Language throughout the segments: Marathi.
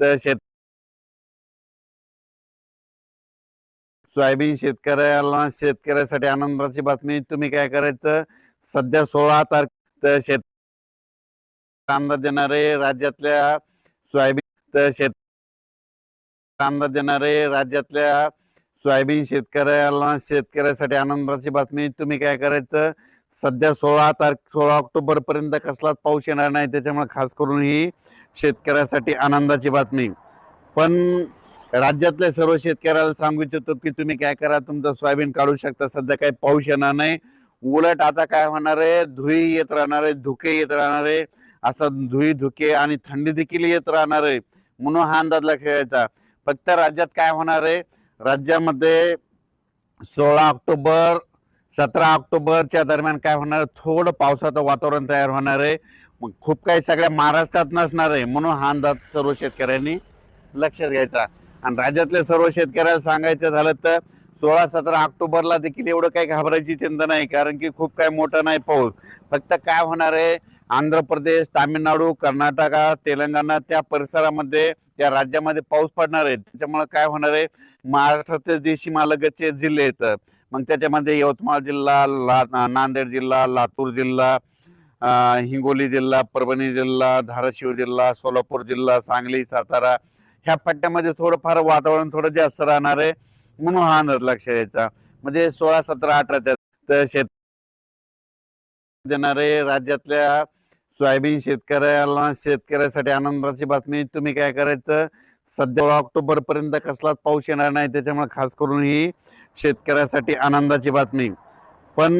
तर शेत सोयाबीन शेतकऱ्याला शेतकऱ्यासाठी आनंदाची बातमी. तुम्ही काय करायचं? सध्या सोळा तारखे शेत अंदाज देणारे राज्यातल्या सोयाबीन शेत अंदाज देणारे राज्यातल्या सोयाबीन शेतकऱ्याला शेतकऱ्यासाठी आनंदाची बातमी. तुम्ही काय करायचं? सध्या सोळा तारखे सोळा ऑक्टोबर पर्यंत कसलाच पाऊस येणार नाही. त्याच्यामुळे खास करून ही शेतकऱ्यासाठी आनंदाची बातमी. पण राज्यातल्या सर्व शेतकऱ्याला सांगू इच्छितो की तुम्ही काय करा तुमचं सोयाबीन काढू शकता. सध्या काही पाऊस येणार नाही. उलट आता काय होणार आहे? धुई येत राहणार आहे धुके येत राहणार आहे. असं धुई धुके आणि थंडी देखील येत राहणार आहे. म्हणून हा अंदाज लक्षात फक्त राज्यात काय होणार आहे? राज्यामध्ये सोळा ऑक्टोबर सतरा ऑक्टोबरच्या दरम्यान काय होणार? थोडं पावसाचं वातावरण तयार होणार आहे. मग खूप काही सगळ्या महाराष्ट्रात नसणार आहे म्हणून हा अंदाज सर्व शेतकऱ्यांनी लक्षात घ्यायचा. आणि राज्यातल्या सर्व शेतकऱ्याला सांगायचं झालं तर सोळा सतरा ऑक्टोबरला देखील एवढं काही घाबरायची चिंता नाही कारण की खूप काही मोठा नाही पाऊस. फक्त काय होणार आहे आंध्र प्रदेश तामिळनाडू कर्नाटका तेलंगणा त्या परिसरामध्ये त्या राज्यामध्ये पाऊस पडणार आहे. त्याच्यामुळे काय होणार आहे महाराष्ट्राचे जे सीमालगतचे जिल्हे आहेत. मग त्याच्यामध्ये यवतमाळ जिल्हा ला नांदेड जिल्हा लातूर जिल्हा हिंगोली जिल्हा परभणी जिल्हा धाराशिव जिल्हा सोलापूर जिल्हा सांगली सातारा ह्या पट्ट्यामध्ये थोडंफार वातावरण थोडं जास्त राहणार आहे म्हणून हा अंदाज लक्षात यायचा. म्हणजे सोळा सतरा अठरा तर शेत देणारे राज्यातल्या सोयाबीन शेतकऱ्याला शेतकऱ्यासाठी आनंदाची बातमी. तुम्ही काय करायचं? सध्या सोळा ऑक्टोबर पर्यंत कसलाच पाऊस येणार नाही. त्याच्यामुळे खास करून ही शेतकऱ्यासाठी आनंदाची बातमी. पण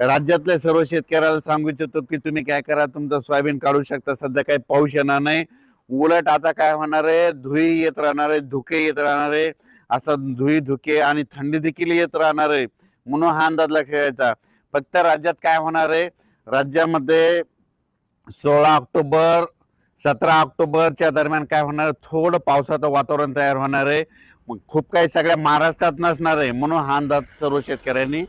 राज्यातल्या सर्व शेतकऱ्याला सांगू इच्छितो की तुम्ही काय करा तुमचं सोयाबीन काढू शकता. सध्या काही पाऊस येणार नाही. उलट आता काय होणार आहे? धुई येत राहणार आहे धुके येत राहणार आहे. असं धुई धुके आणि थंडी देखील येत राहणार आहे. म्हणून हा अंदाज लक्षात फक्त राज्यात काय होणार आहे? राज्यामध्ये सोळा ऑक्टोबर सतरा ऑक्टोबरच्या दरम्यान काय होणार आहे? थोडं पावसाचं वातावरण तयार होणार आहे. मग खूप काही सगळ्या महाराष्ट्रात नसणार आहे. म्हणून हा अंदाज सर्व शेतकऱ्यांनी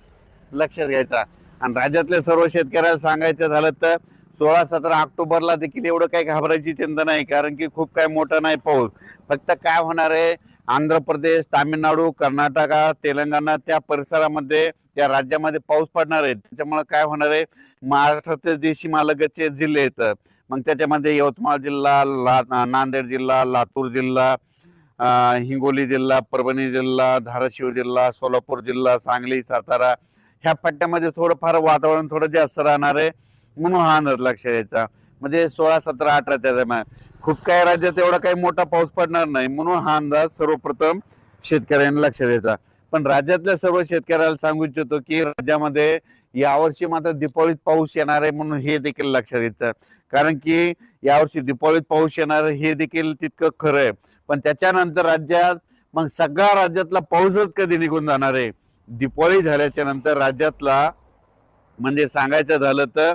लक्षात घ्यायचा. आणि राज्यातल्या सर्व शेतकऱ्याला सांगायचं झालं तर सोळा सतरा ऑक्टोबरला देखील एवढं काही घाबरायची चिंता नाही कारण की खूप काही मोठा नाही पाऊस. फक्त काय होणार आहे आंध्र प्रदेश तामिळनाडू कर्नाटका तेलंगणा त्या परिसरामध्ये त्या राज्यामध्ये पाऊस पडणार आहे. त्याच्यामुळे काय होणार आहे महाराष्ट्राचे जे सीमालगतचे जिल्हे आहेत मग त्याच्यामध्ये यवतमाळ जिल्हा ला नांदेड जिल्हा लातूर जिल्हा हिंगोली जिल्हा परभणी जिल्हा धाराशिव जिल्हा सोलापूर जिल्हा सांगली सातारा ह्या पट्ट्यामध्ये थोडंफार वातावरण थोडं जास्त राहणार आहे म्हणून हा अंदाज लक्षात यायचा म्हणजे सोळा सतरा अठराच्या दरम्यान खूप काही राज्यात एवढा काही मोठा पाऊस पडणार नाही म्हणून हा अंदाज सर्वप्रथम शेतकऱ्यांनी लक्ष द्यायचा. पण राज्यातल्या सर्व शेतकऱ्याला सांगू इच्छितो की राज्यामध्ये यावर्षी मात्र दिपावलीत पाऊस येणार आहे म्हणून हे देखील लक्षात घ्यायचं कारण की यावर्षी दिपावलीत पाऊस येणार आहे हे देखील तितकं खरं आहे. पण त्याच्यानंतर राज्यात मग सगळ्या राज्यातला पाऊसच कधी निघून जाणार आहे? दिपाळी झाल्याच्यानंतर राज्यातला म्हणजे सांगायचं झालं तर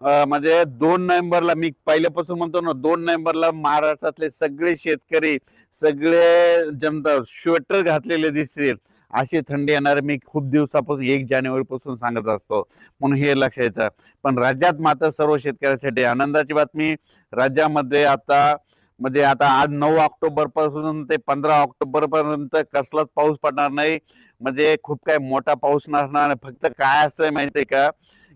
म्हणजे दोन नोव्हेंबरला मी पहिल्यापासून म्हणतो ना दोन नोव्हेंबरला महाराष्ट्रातले सगळे शेतकरी सगळे जनता स्वेटर घातलेले दिसतील अशी थंडी येणार. मी खूप दिवसापासून एक जानेवारी पासून सांगत असतो. म्हणून हे लक्षात येतं. पण राज्यात मात्र सर्व शेतकऱ्यांसाठी आनंदाची बातमी. राज्यामध्ये आता म्हणजे आता आज नऊ ऑक्टोबरपासून ते पंधरा ऑक्टोबर पर्यंत कसलाच पाऊस पडणार नाही. म्हणजे खूप काही मोठा पाऊस नसणार फक्त काय असं माहितीये का?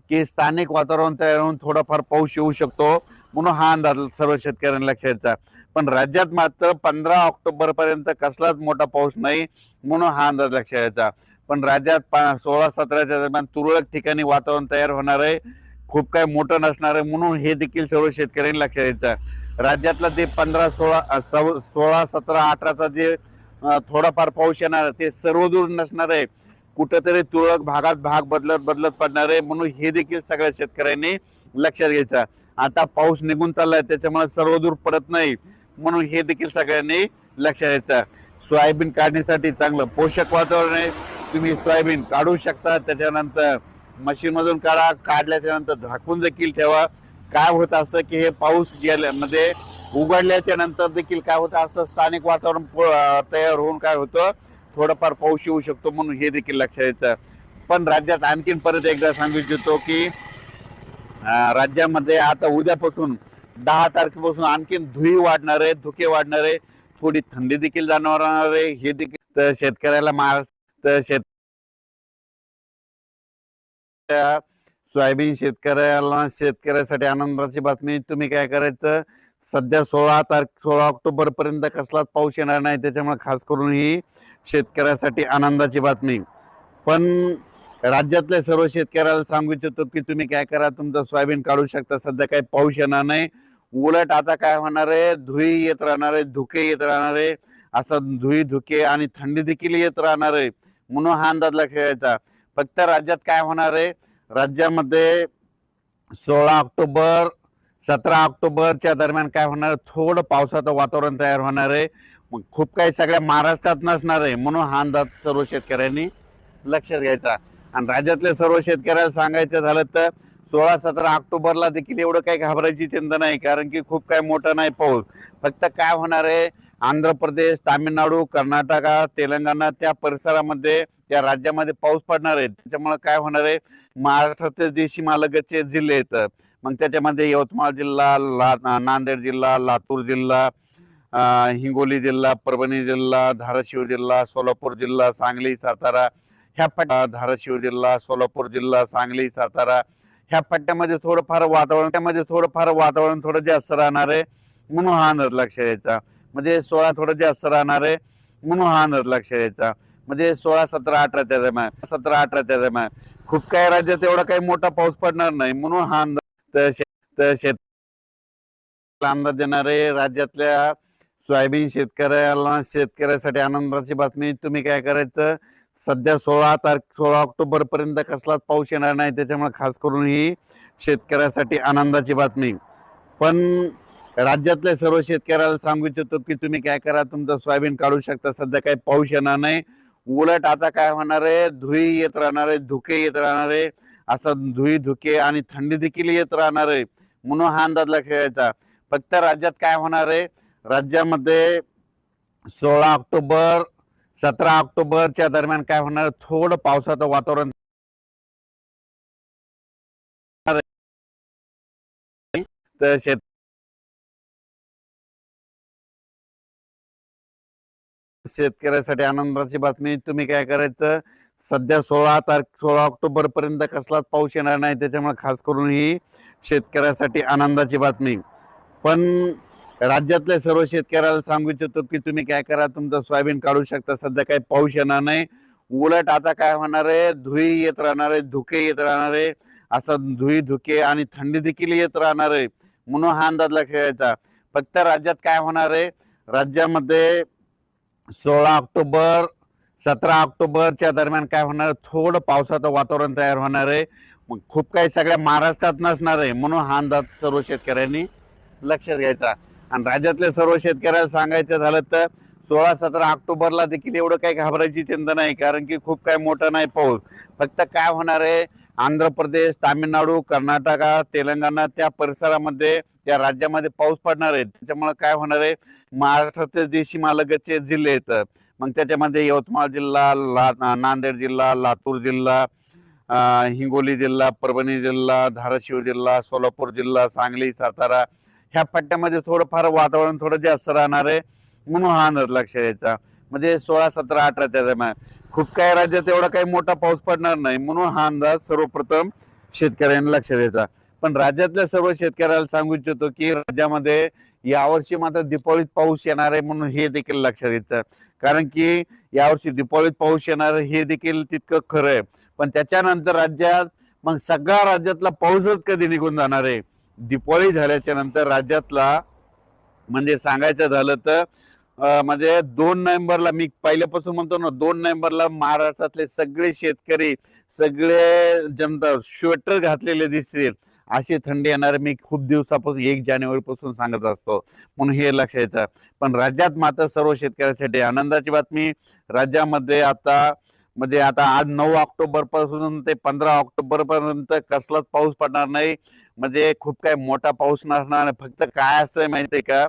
की स्थानिक वातावरण तयार होऊन थोडाफार पाऊस येऊ शकतो म्हणून हा अंदाज सर्व शेतकऱ्यांना लक्षात यायचा पण राज्यात मात्र पंधरा ऑक्टोबर पर्यंत कसलाच मोठा पाऊस नाही म्हणून हा अंदाज लक्षात यायचा पण राज्यात पा- सोळा सतराच्या दरम्यान तुरळक ठिकाणी वातावरण तयार होणार आहे. खूप काही मोठं नसणार आहे म्हणून हे देखील सर्व शेतकऱ्यांनी लक्षात यायचं राज्यातला ते पंधरा सोळा सोळा सतरा अठराचा जे थोडाफार पाऊस येणार आहे, ते सर्वदूर नसणार आहे. कुठंतरी तुरळक भागात भाग बदलत बदलत पडणार आहे. म्हणून हे देखील सगळ्या शेतकऱ्यांनी लक्षात घ्यायचं. आता पाऊस निघून चाललाय त्याच्यामुळे सर्वदूर पडत नाही. म्हणून हे देखील सगळ्यांनी लक्षात घ्यायचं. सोयाबीन काढण्यासाठी चांगलं पोषक वातावरण आहे. तुम्ही सोयाबीन काढू शकता. त्याच्यानंतर मशीनमधून काढा. काढल्याच्या नंतर झाकून देखील ठेवा. काय होत असतं की हे पाऊस गेल्यामध्ये उघडल्याच्या नंतर देखील काय होतं? असं स्थानिक वातावरण तयार होऊन काय होतं? थोडंफार पाऊस येऊ शकतो म्हणून हे देखील लक्षात येतं पण राज्यात आणखीन परत एकदा सांगू इच्छितो की राज्यामध्ये आता उद्यापासून दहा तारखेपासून आणखीन धुई वाढणार आहे धुके वाढणार आहे. थोडी थंडी देखील जाणवणार आहे. हे देखील तर शेतकऱ्याला महाराष्ट्र शेत सोयाबीन शेतकऱ्याला शेतकऱ्यासाठी आनंदाची बातमी. तुम्ही काय करायचं? सध्या सोळा तारख सोळा ऑक्टोबर पर्यंत कसलाच पाऊस येणार नाही. त्याच्यामुळे खास करून ही शेतकऱ्यासाठी आनंदाची बातमी. पण राज्यातल्या सर्व शेतकऱ्याला सांगू इच्छितो की तुम्ही काय करा तुमचं सोयाबीन काढू शकता. सध्या काही पाऊस येणार नाही. उलट आता काय होणार आहे? धुई येत राहणार आहे धुके येत राहणार आहे. असं धुई धुके आणि थंडी देखील येत राहणार आहे. म्हणून हा अंदाज लक्षात फक्त राज्यात काय होणार आहे? राज्यामध्ये सोळा ऑक्टोबर सतरा ऑक्टोबरच्या दरम्यान काय होणार? थोडं पावसाचं वातावरण तयार होणार आहे. मग खूप काही सगळ्या महाराष्ट्रात नसणार आहे म्हणून हा अंदाज सर्व शेतकऱ्यांनी लक्षात घ्यायचा. आणि राज्यातल्या सर्व शेतकऱ्याला सांगायचं झालं तर सोळा सतरा ऑक्टोबरला देखील एवढं काही घाबरायची चिंता नाही कारण की खूप काही मोठा नाही पाऊस. फक्त काय होणार आहे आंध्र प्रदेश तामिळनाडू कर्नाटका तेलंगणा त्या परिसरामध्ये त्या राज्यामध्ये पाऊस पडणार आहे. त्याच्यामुळे काय होणार आहे महाराष्ट्राचे जे सीमालगतचे जिल्हे आहेत मग त्याच्यामध्ये यवतमाळ जिल्हा ला नांदेड जिल्हा लातूर जिल्हा हिंगोली जिल्हा परभणी जिल्हा धाराशिव जिल्हा सोलापूर जिल्हा सांगली सातारा ह्या पट्ट्या धाराशिव जिल्हा सोलापूर जिल्हा सांगली सातारा ह्या पट्ट्यामध्ये थोडंफार वातावरण त्यामध्ये थोडंफार वातावरण थोडं जास्त राहणार आहे म्हणून हा अंदाज लक्ष द्यायचा. म्हणजे सोळा थोडं जास्त राहणार आहे म्हणून हा अंदाज लक्ष द्यायचा. म्हणजे सोळा सतरा अठराच्या दरम्यान सतरा अठराच्या दरम्यान खूप काही राज्यात एवढा काही मोठा पाऊस पडणार नाही म्हणून हा अंदाज तर शेत तर शेत अंदाज देणार राज्यातल्या सोयाबीन शेतकऱ्याला शेतकऱ्यासाठी आनंदाची बातमी. तुम्ही काय करायचं? सध्या सोळा तारख सोळा ऑक्टोबर पर्यंत कसलाच पाऊस येणार नाही. त्याच्यामुळे खास करून ही शेतकऱ्यासाठी आनंदाची बातमी. पण राज्यातल्या सर्व शेतकऱ्याला सांगू इच्छितो की तुम्ही काय करा? तुमचं सोयाबीन काढू शकता. सध्या काही पाऊस येणार नाही. उलट आता काय होणार आहे? धुई येत राहणार आहे धुके येत राहणार आहे. असं धुई धुके आणि थंडी देखील येत राहणार आहे. म्हणून हा अंदाज खेळायचा फक्त राज्यात काय होणार आहे? राज्यामध्ये सोळा ऑक्टोबर सतरा ऑक्टोबरच्या दरम्यान काय होणार? थोडं पावसाचं वातावरण तर शेत शेतकऱ्यासाठी आनंदाची बातमी. तुम्ही काय करायचं? सध्या सोळा तारख सोळा ऑक्टोबर पर्यंत कसलाच पाऊस येणार नाही. त्याच्यामुळे खास करून ही शेतकऱ्यासाठी आनंदाची बातमी. पण राज्यातल्या सर्व शेतकऱ्याला सांगू इच्छितो की तुम्ही काय करा तुमचं सोयाबीन काढू शकता. सध्या काही पाऊस येणार नाही. उलट आता काय होणार आहे? धुई येत राहणार आहे धुके येत राहणार आहे. असं धुई धुके आणि थंडी देखील येत राहणार आहे. म्हणून हा अंदाज लक्षात घ्यायचा फक्त राज्यात काय होणार आहे? राज्यामध्ये सोळा ऑक्टोबर सतरा ऑक्टोबरच्या दरम्यान काय होणार? आहे थोडं पावसाचं वातावरण तयार होणार आहे. मग खूप काही सगळ्या महाराष्ट्रात नसणार आहे म्हणून हा अंदाज सर्व शेतकऱ्यांनी लक्षात घ्यायचा. आणि राज्यातल्या सर्व शेतकऱ्याला सांगायचं झालं तर सोळा सतरा ऑक्टोबरला देखील एवढं काही घाबरायची चिंता नाही कारण की खूप काही मोठा नाही पाऊस. फक्त काय होणार आहे? आंध्र प्रदेश तामिळनाडू कर्नाटका तेलंगणा त्या परिसरामध्ये त्या राज्यामध्ये पाऊस पडणार आहे. त्याच्यामुळे काय होणार आहे? महाराष्ट्राचे देशी मालकाचे जिल्हे आहेत. मग त्याच्यामध्ये यवतमाळ जिल्हा ला नांदेड जिल्हा लातूर जिल्हा हिंगोली जिल्हा परभणी जिल्हा धाराशिव जिल्हा सोलापूर जिल्हा सांगली सातारा ह्या पट्ट्यामध्ये थोडंफार वातावरण थोडं जास्त राहणार आहे म्हणून हा अंदाज लक्ष द्यायचा. म्हणजे सोळा सतरा अठराच्या दरम्यान खूप काही राज्यात एवढा काही मोठा पाऊस पडणार नाही म्हणून हा अंदाज सर्वप्रथम शेतकऱ्यांनी लक्ष द्यायचा. पण राज्यातल्या सर्व शेतकऱ्याला सांगू इच्छितो की राज्यामध्ये यावर्षी मात्र दीपावलीत पाऊस येणार आहे म्हणून हे देखील लक्षात घ्यायचं कारण की यावर्षी दिपावलीत पाऊस येणार हे देखील तितकं खरं आहे. पण त्याच्यानंतर राज्यात मग सगळ्या राज्यातला पाऊसच कधी निघून जाणार आहे? दिपावली झाल्याच्यानंतर राज्यातला म्हणजे सांगायचं झालं तर म्हणजे दोन नोव्हेंबरला मी पहिल्यापासून म्हणतो ना दोन नोव्हेंबरला महाराष्ट्रातले सगळे शेतकरी सगळे जनता स्वेटर घातलेले दिसतील. अशी थंडी येणार मी खूप दिवसापासून एक जानेवारी पासून सांगत असतो. म्हणून हे लक्ष येतं. पण राज्यात मात्र सर्व शेतकऱ्यांसाठी आनंदाची बातमी राज्यामध्ये आता म्हणजे आता आज नऊ ऑक्टोबरपासून ते पंधरा ऑक्टोबर पर्यंत कसलाच पाऊस पडणार नाही. म्हणजे खूप काही मोठा पाऊस नसणार नाही. फक्त काय असं माहितीये का?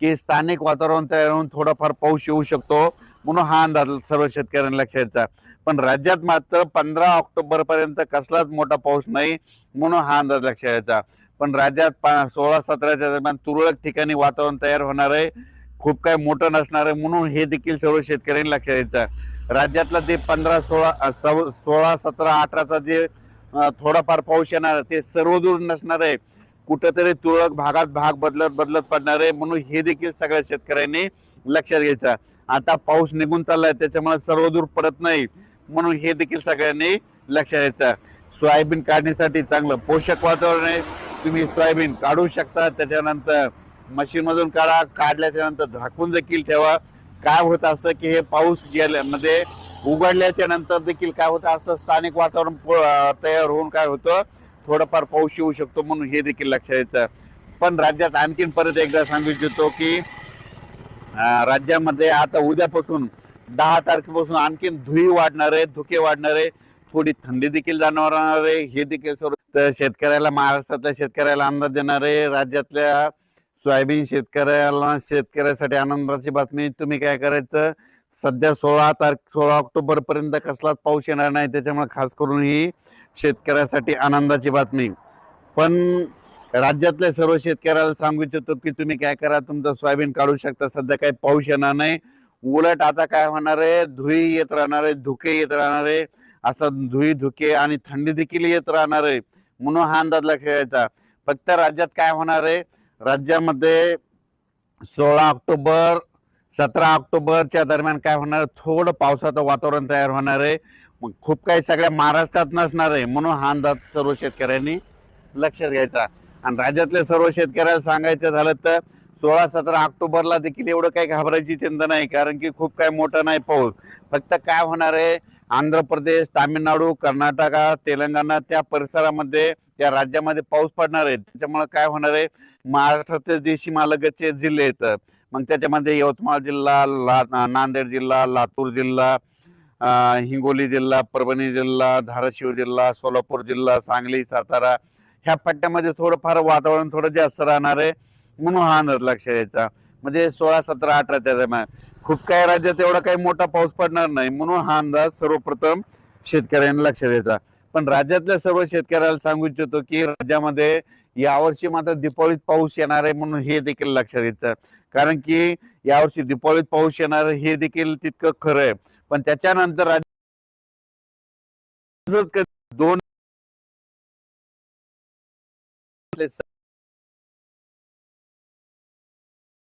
की स्थानिक वातावरण तयार होऊन थोडाफार पाऊस येऊ शकतो. म्हणून हा अंदाज सर्व शेतकऱ्यांना लक्षात पण राज्यात मात्र पंधरा ऑक्टोबर पर्यंत कसलाच मोठा पाऊस नाही म्हणून हा अंदाज लक्षात यायचा. पण राज्यात पा- सोळा सतराच्या दरम्यान तुरळक ठिकाणी वातावरण तयार होणार आहे. खूप काय मोठं नसणार आहे म्हणून हे देखील सर्व शेतकऱ्यांनी लक्षात द्यायचं राज्यातला ते पंधरा सोळा सोळा सतरा अठराचा जे थोडाफार पाऊस येणार ते सर्वदूर नसणार आहे. कुठेतरी तुरळक भागात भाग बदलत बदलत पडणार आहे म्हणून हे देखील सगळ्या शेतकऱ्यांनी लक्षात घ्यायचं. आता पाऊस निघून चाललाय त्याच्यामुळे सर्वदूर पडत नाही. म्हणून हे देखील सगळ्यांनी लक्षात द्यायचं. सोयाबीन काढण्यासाठी चांगलं पोषक वातावरण आहे. तुम्ही सोयाबीन काढू शकता. त्याच्यानंतर मशीनमधून काढा. काढल्याच्या नंतर झाकून देखील ठेवा. काय होत असतं की हे पाऊस गेल्यामध्ये उघडल्याच्या नंतर देखील काय होतं? असतं स्थानिक वातावरण प- तयार होऊन काय होतं? थोडंफार पाऊस येऊ शकतो म्हणून हे देखील लक्षात येतं पण राज्यात आणखीन परत एकदा सांगू इच्छितो की राज्यामध्ये आता उद्यापासून दहा तारखेपासून आणखीन धुई वाढणार आहे धुके वाढणार आहे थोडी थंडी देखील जाणवणार आहे. हे देखील सर्व शेतकऱ्याला महाराष्ट्रातल्या शेतकऱ्याला अंदाज देणार आहे. राज्यातल्या सोयाबीन शेतकऱ्याला शेतकऱ्यासाठी आनंदाची बातमी. तुम्ही काय करायचं? सध्या सोळा तारख सोळा ऑक्टोबर पर्यंत कसलाच पाऊस येणार नाही. त्याच्यामुळे खास करून ही शेतकऱ्यासाठी आनंदाची बातमी. पण राज्यातल्या सर्व शेतकऱ्याला सांगू इच्छितो की तुम्ही काय करा तुमचं सोयाबीन काढू शकता. सध्या काही पाऊस येणार नाही. उलट आता काय होणार आहे? धुई येत राहणार आहे धुके येत राहणार आहे. असं धुई धुके आणि थंडी देखील येत राहणार आहे. म्हणून हा अंदाज लक्षात फक्त राज्यात काय होणार आहे? राज्यामध्ये सोळा ऑक्टोबर सतरा ऑक्टोबरच्या दरम्यान काय होणार? थोडं पावसाचं वातावरण तयार होणार आहे. मग खूप काही सगळ्या महाराष्ट्रात नसणार आहे. म्हणून हा अंदाज सर्व शेतकऱ्यांनी लक्षात घ्यायचा. आणि राज्यातल्या सर्व शेतकऱ्याला सांगायचं झालं तर सोळा सतरा ऑक्टोबरला देखील एवढं काही घाबरायची चिंता नाही कारण की खूप काही मोठा नाही पाऊस. फक्त काय होणार आहे आंध्र प्रदेश तामिळनाडू कर्नाटका तेलंगणा त्या परिसरामध्ये त्या राज्यामध्ये पाऊस पडणार आहे. त्याच्यामुळे काय होणार आहे महाराष्ट्राचे देशी सीमालगतचे जिल्हे आहेत. मग त्याच्यामध्ये यवतमाळ जिल्हा ला नांदेड जिल्हा लातूर जिल्हा हिंगोली जिल्हा परभणी जिल्हा धाराशिव जिल्हा सोलापूर जिल्हा सांगली सातारा ह्या पट्ट्यामध्ये थोडंफार वातावरण थोडं जास्त राहणार आहे. म्हणून हा अंदाज लक्ष यायचा म्हणजे सोळा सतरा अठरा त्या दरम्यान खूप काही राज्यात एवढा काही मोठा पाऊस पडणार नाही. म्हणून हा अंदाज सर्वप्रथम शेतकऱ्यांना लक्ष द्यायचा. पण राज्यातल्या सर्व शेतकऱ्याला सांगू इच्छितो की राज्यामध्ये यावर्षी मात्र दीपावलीत पाऊस येणार आहे म्हणून हे देखील लक्षात द्यायचं. कारण की यावर्षी दीपावलीत पाऊस येणार आहे हे देखील तितकं खरं आहे. पण त्याच्यानंतर राज्य दोन